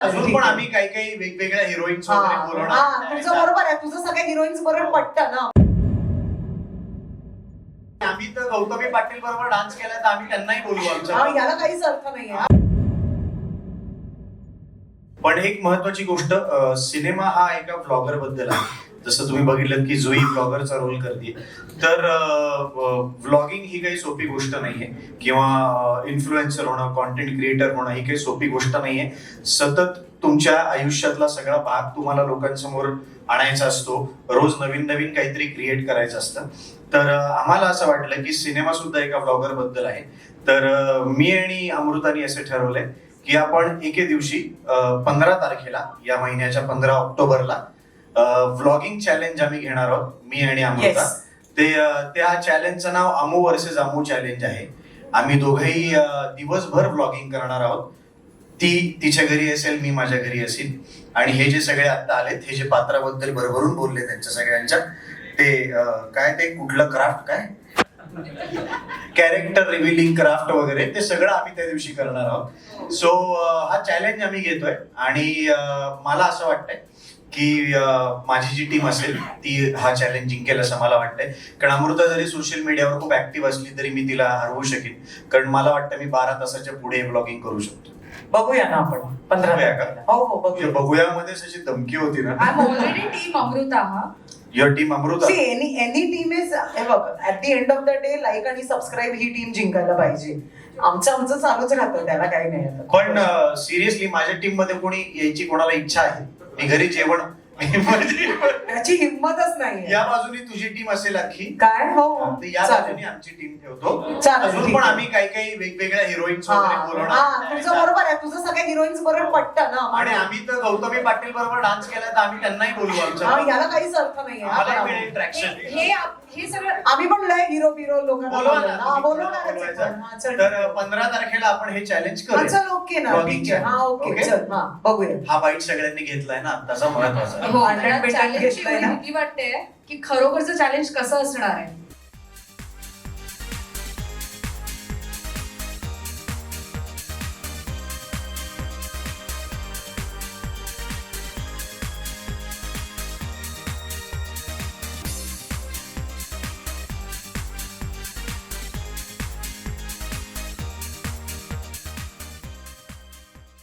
अजून पण आम्ही काही काही वेगवेगळ्या हिरोईन्स हा, वगैरे हा, बोलवणार. तुझं बरोबर आहे. तुझं सगळ्या हिरोईन्स बरोबर पटतं ना. आम्ही तर गौतमी पाटील बरोबर डान्स केला तर आम्ही त्यांनाही बोलवू हा, आमच्या याला काहीच अर्थ नाहीये. पण एक महत्वाची गोष्ट अं, सिनेमा हा एका ब्लॉगरबद्दल आहे. जसं तुम्ही बघितलं की जुई ब्लॉगरचा रोल करते तर व्लॉगिंग ही काही सोपी गोष्ट नाहीये. किंवा इन्फ्लुएन्सर होणं कॉन्टेंट क्रिएटर होणं ही काही सोपी गोष्ट नाहीये. सतत तुमच्या आयुष्यातला सगळा भाग तुम्हाला लोकांसमोर आणायचा असतो. रोज नवीन नवीन काहीतरी क्रिएट करायचं असतं. तर आम्हाला असं वाटलं की सिनेमा सुद्धा एका ब्लॉगरबद्दल आहे. तर मी आणि अमृतानी असे ठरवलंय की आपण एके दिवशी पंधरा तारखेला या महिन्याच्या पंधरा ऑक्टोबरला व्लॉगिंग चॅलेंज आम्ही घेणार आहोत मी आणि अमृता. Yes. ते अं, त्या चॅलेंजचं नाव अमू वर्सेस अमू चॅलेंज आहे. आम्ही दोघंही अं, दिवसभर व्लॉगिंग करणार आहोत. ती तिच्या घरी असेल मी माझ्या घरी असेल. आणि हे जे सगळे आता आलेत हे जे पात्राबद्दल भरभरून बोलले त्यांच्या सगळ्यांच्या ते अं, काय ते कुठलं क्राफ्ट काय? कॅरेक्टर रिव्हिलिंग क्राफ्ट वगैरे ते सगळं आम्ही त्या दिवशी करणार आहोत. सो हा चॅलेंज आम्ही घेतोय. आणि अं, मला असं वाटतंय की माझी जी टीम असेल ती हा चॅलेंज जिंकेल असं मला वाटतंय. कारण अमृता जरी सोशल मीडियावर खूप ऍक्टिव्ह असली तरी मी तिला हरवू शकेन. कारण मला वाटतं मी बारा तासाच्या पुढे ब्लॉगिंग करू शकतो. बघूया ना आपण. पंधरा. हो हो म्हणजे बघूया. बघूया मध्ये अशी धमकी होती ना. I am already team Amrita हा. Your team Amrita? See any any team is हे बघ at the end of the day like आणि सबस्क्राईब ही टीम जिंकायला पाहिजे. आमचं आमचं चालूच राहतं त्याला काही नाही. पण सिरियसली माझ्या टीममध्ये कोणी यायची कोणाला इच्छा आहे? मी घरी जेवण त्याची हिंमतच नाही या बाजूनी तुझी टीम असेल अख्खी काय? हो. या. बाजूनी आमची टीम ठेवतो. अजून पण. आम्ही काही काही वेगवेगळ्या हिरोईन्स तुझं बरोबर आहे. तुझं सगळ्या हिरोईन्स बरोबर पटतं ना आणि आम्ही तर गौतमी पाटील बरोबर डान्स केला तर आम्ही त्यांनाही बोलवू हा, आमच्या याला काहीच अर्थ मिळेल हे सगळं आम्ही पण लय हिरो बिरो लोकांना बोलवा ना, बोलवणारच हा. तर पंधरा तारखेला आपण हे चॅलेंज हा, करू चल ओके ना ठीक आहे हा. Okay Okay? चल हा बघूया हा बाईट सगळ्यांनी घेतलाय ना आताचा महत्त्वाचा हो घेतलंय एवढी ना. भीती वाटते की खरोखरचं चॅलेंज कसं असणार आहे